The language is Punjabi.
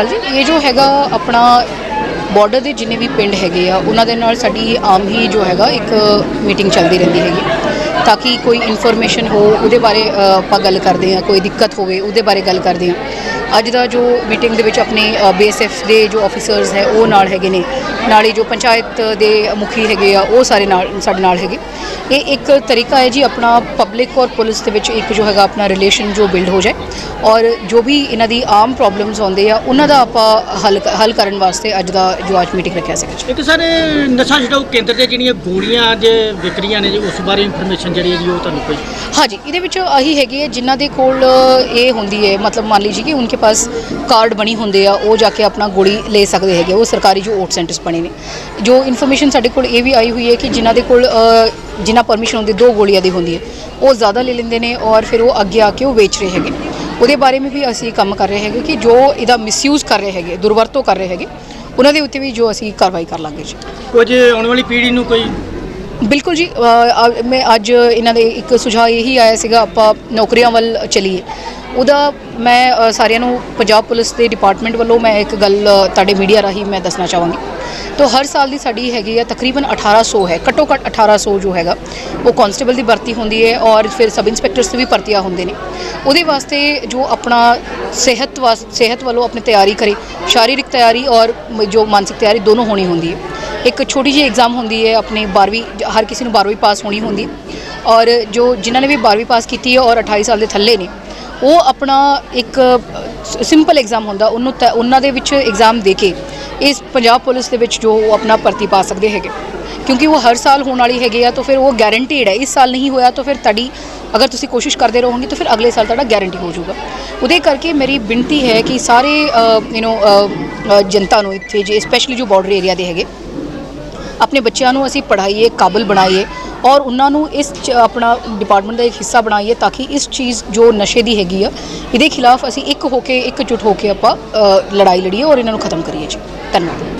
ਅਕਾਲ ਜੀ ਇਹ ਜੋ ਹੈਗਾ ਆਪਣਾ ਬਾਰਡਰ ਦੇ ਜਿੰਨੇ ਵੀ ਪਿੰਡ ਹੈਗੇ ਆ, ਉਹਨਾਂ ਦੇ ਨਾਲ ਸਾਡੀ ਆਮ ਹੀ ਜੋ ਹੈਗਾ ਇੱਕ ਮੀਟਿੰਗ ਚੱਲਦੀ ਰਹਿੰਦੀ ਹੈਗੀ। ਤਾਂ ਕਿ ਕੋਈ ਇਨਫੋਰਮੇਸ਼ਨ ਹੋ, ਉਹਦੇ ਬਾਰੇ ਆਪਾਂ ਗੱਲ ਕਰਦੇ ਆ ਕੋਈ ਦਿੱਕਤ ਹੋਵੇ, ਉਹਦੇ ਬਾਰੇ ਗੱਲ ਕਰਦੇ ਆ ਅੱਜ ਦਾ ਜੋ ਮੀਟਿੰਗ ਦੇ ਵਿੱਚ ਆਪਣੇ ਬੀਐਸਐਫ ਦੇ ਜੋ ਆਫੀਸਰਸ ਹੈ ਉਹ ਨਾਲ ਹੈਗੇ ਨੇ। ਨਾਲੇ ਜੋ ਪੰਚਾਇਤ ਦੇ ਮੁਖੀ ਹੈਗੇ ਆ ਉਹ ਸਾਰੇ ਨਾਲ ਸਾਡੇ ਨਾਲ ਹੈਗੇ। ਇਹ ਇੱਕ ਤਰੀਕਾ ਹੈ ਜੀ ਆਪਣਾ ਪਬਲਿਕ ਔਰ ਪੁਲਿਸ ਦੇ ਵਿੱਚ ਇੱਕ ਜੋ ਹੈਗਾ ਆਪਣਾ ਰਿਲੇਸ਼ਨ ਜੋ ਬਿਲਡ ਹੋ ਜਾਏ। ਔਰ ਜੋ ਵੀ ਇਹਨਾਂ ਦੀ ਆਮ ਪ੍ਰੋਬਲਮਸ ਆਉਂਦੇ ਆ ਉਹਨਾਂ ਦਾ ਆਪਾਂ ਹੱਲ ਹੱਲ ਕਰਨ ਵਾਸਤੇ ਅੱਜ ਦਾ ਜੋ ਅੱਜ ਮੀਟਿੰਗ ਰੱਖਿਆ ਜੀ। ਇੱਕ ਸਰ ਨਸ਼ਾ ਛਡਾਊ ਕੇਂਦਰ ਤੇ ਜਿਹੜੀਆਂ ਗੋਲੀਆਂ ਅੱਜ ਵਿਕ ਰਹੀਆਂ ਨੇ ਜੀ ਉਸ ਬਾਰੇ ਇਨਫੋਰਮੇਸ਼ਨ ਜਿਹੜੀ ਹੈ ਜੀ ਉਹ ਤੁਹਾਨੂੰ ਕੋਈ? ਹਾਂਜੀ ਇਹਦੇ ਵਿੱਚ ਆਹੀ ਹੈਗੀ ਹੈ ਜਿਨ੍ਹਾਂ ਦੇ ਕੋਲ ਇਹ ਹੁੰਦੀ ਹੈ ਮਤਲਬ ਮੰਨ ਲੀਜੀ ਕਿ ਉਨਕੇ ਪਾਸ ਕਾਰਡ ਬਣੀ ਹੁੰਦੇ ਆ ਉਹ ਜਾ ਕੇ ਆਪਣਾ ਗੋਲੀ ਲੈ ਸਕਦੇ ਹੈਗੇ ਉਹ ਸਰਕਾਰੀ ਜੋ ਓਟ ਸੈਂਟਰਸ ਬਣੇ ਨੇ। ਜੋ ਇਨਫੋਰਮੇਸ਼ਨ ਸਾਡੇ ਕੋਲ ਇਹ ਵੀ ਆਈ ਹੋਈ ਹੈ ਕਿ ਜਿਨ੍ਹਾਂ ਦੇ ਕੋਲ ਜਿਨ੍ਹਾਂ ਪਰਮਿਸ਼ਨ ਹੁੰਦੀ ਦੋ ਗੋਲੀਆਂ ਦੀ ਹੁੰਦੀ ਹੈ। ਉਹ ਜ਼ਿਆਦਾ ਲੈ ਲੈਂਦੇ ਨੇ ਔਰ ਫਿਰ ਉਹ ਅੱਗੇ ਆ ਕੇ ਉਹ ਵੇਚ ਰਹੇ ਹੈਗੇ ਉਹਦੇ ਬਾਰੇ ਵਿੱਚ ਵੀ ਅਸੀਂ ਕੰਮ ਕਰ ਰਹੇ ਹੈਗੇ ਕਿ ਜੋ ਇਹਦਾ ਮਿਸਯੂਜ਼ ਕਰ ਰਹੇ ਹੈਗੇ ਦੁਰਵਰਤੋਂ ਕਰ ਰਹੇ ਹੈਗੇ ਉਹਨਾਂ ਦੇ ਉੱਤੇ ਵੀ ਜੋ ਅਸੀਂ ਕਾਰਵਾਈ ਕਰ ਲਾਂਗੇ ਜੀ। ਕੁਝ ਆਉਣ ਵਾਲੀ ਪੀੜ੍ਹੀ ਨੂੰ ਕੋਈ ਬਿਲਕੁਲ ਜੀ ਮੈਂ ਅੱਜ ਇਹਨਾਂ ਦੇ ਇੱਕ ਸੁਝਾਅ ਇਹੀ ਆਇਆ ਸੀਗਾ ਆਪਾਂ ਨੌਕਰੀਆਂ ਵੱਲ ਚਲੀਏ। ਉਹਦਾ ਮੈਂ ਅ, ਸਾਰਿਆਂ ਨੂੰ ਪੰਜਾਬ ਪੁਲਿਸ ਦੇ ਡਿਪਾਰਟਮੈਂਟ ਵੱਲੋਂ ਮੈਂ ਇੱਕ ਗੱਲ ਅ, ਤੁਹਾਡੇ ਮੀਡੀਆ ਰਾਹੀਂ ਮੈਂ ਦੱਸਣਾ ਚਾਹਾਂਗੀ। ਤੋ ਹਰ ਸਾਲ ਦੀ ਸਾਡੀ ਹੈਗੀ ਹੈ ਤਕਰੀਬਨ 1800 ਹੈ ਘੱਟੋ ਘੱਟ 1800 ਜੋ ਹੈਗਾ ਉਹ ਕਾਂਸਟੇਬਲ ਦੀ ਭਰਤੀ ਹੁੰਦੀ ਹੈ ਔਰ ਫਿਰ ਸਬ ਇੰਸਪੈਕਟਰਸ ਦੀ ਵੀ ਭਰਤੀਆਂ ਹੁੰਦੇ ਨੇ। ਉਹਦੇ ਵਾਸਤੇ ਜੋ ਆਪਣਾ ਸਿਹਤ ਵਾਸ ਸਿਹਤ ਵੱਲੋਂ ਆਪਣੀ ਤਿਆਰੀ ਕਰੇ ਸ਼ਾਰੀਰਿਕ ਤਿਆਰੀ ਔਰ ਮ- ਜੋ ਮਾਨਸਿਕ ਤਿਆਰੀ ਦੋਨੋਂ ਹੋਣੀ ਹੁੰਦੀ ਹੈ। ਇੱਕ ਛੋਟੀ ਜਿਹੀ ਐਗਜ਼ਾਮ ਹੁੰਦੀ ਹੈ ਆਪਣੇ 12ਵੀਂ ਹਰ ਕਿਸੇ ਨੂੰ 12ਵੀਂ ਪਾਸ ਹੋਣੀ ਹੁੰਦੀ ਹੈ। ਔਰ ਜੋ ਜਿਨ੍ਹਾਂ ਨੇ ਵੀ 12ਵੀਂ ਪਾਸ ਕੀਤੀ ਹੈ ਔਰ 28 ਸਾਲ ਦੇ ਥੱਲੇ ਨੇ ਉਹ ਆਪਣਾ ਇੱਕ ਸਿੰਪਲ ਐਗਜ਼ਾਮ ਹੁੰਦਾ, ਉਹਨੂੰ ਤੈ- ਉਹਨਾਂ ਦੇ ਵਿੱਚ ਐਗਜ਼ਾਮ ਦੇ ਕੇ ਇਸ ਪੰਜਾਬ ਪੁਲਿਸ ਦੇ ਵਿੱਚ ਜੋ ਉਹ ਆਪਣਾ ਭਰਤੀ ਪਾ ਸਕਦੇ ਹੈਗੇ। ਕਿਉਂਕਿ ਉਹ ਹਰ ਸਾਲ ਹੋਣ ਵਾਲੀ ਹੈਗੇ ਆ, ਤਾਂ ਫਿਰ ਉਹ ਗਾਰੰਟੀਡ ਹੈ, ਇਸ ਸਾਲ ਨਹੀਂ ਹੋਇਆ ਤਾਂ ਫਿਰ ਤੁਹਾਡੀ, ਅਗਰ ਤੁਸੀਂ ਕੋਸ਼ਿਸ਼ ਕਰਦੇ ਰਹੋਗੇ ਤਾਂ ਫਿਰ ਅਗਲੇ ਸਾਲ ਤੁਹਾਡਾ ਗਾਰੰਟੀ ਹੋ ਜਾਊਗਾ। ਉਹਦੇ ਕਰਕੇ ਮੇਰੀ ਬੇਨਤੀ ਹੈ ਕਿ ਸਾਰੇ ਯੂ نو ਜਨਤਾ ਨੂੰ ਇੱਥੇ ਜੇ ਸਪੈਸ਼ਲੀ ਜੋ ਬਾਰਡਰ ਏਰੀਆ ਦੇ ਹੈਗੇ ਆਪਣੇ ਬੱਚਿਆਂ ਨੂੰ ਅਸੀਂ ਪੜ੍ਹਾਈਏ, ਕਾਬਲ ਬਣਾਈਏ ਔਰ ਉਹਨਾਂ ਨੂੰ ਇਸ ਆਪਣਾ ਡਿਪਾਰਟਮੈਂਟ ਦਾ ਇੱਕ ਹਿੱਸਾ ਬਣਾਈਏ ਤਾਂ ਕਿ ਇਸ ਚੀਜ਼ ਜੋ ਨਸ਼ੇ ਦੀ ਹੈਗੀ ਆ, ਇਹਦੇ ਖਿਲਾਫ ਅਸੀਂ ਇੱਕ ਹੋ ਕੇ, ਇਕਜੁੱਟ ਹੋ ਕੇ ਆਪਾਂ ਲੜਾਈ ਲੜੀਏ ਔਰ ਇਹਨਾਂ ਨੂੰ ਖਤਮ ਕਰੀਏ ਜੀ। ਧੰਨਵਾਦ।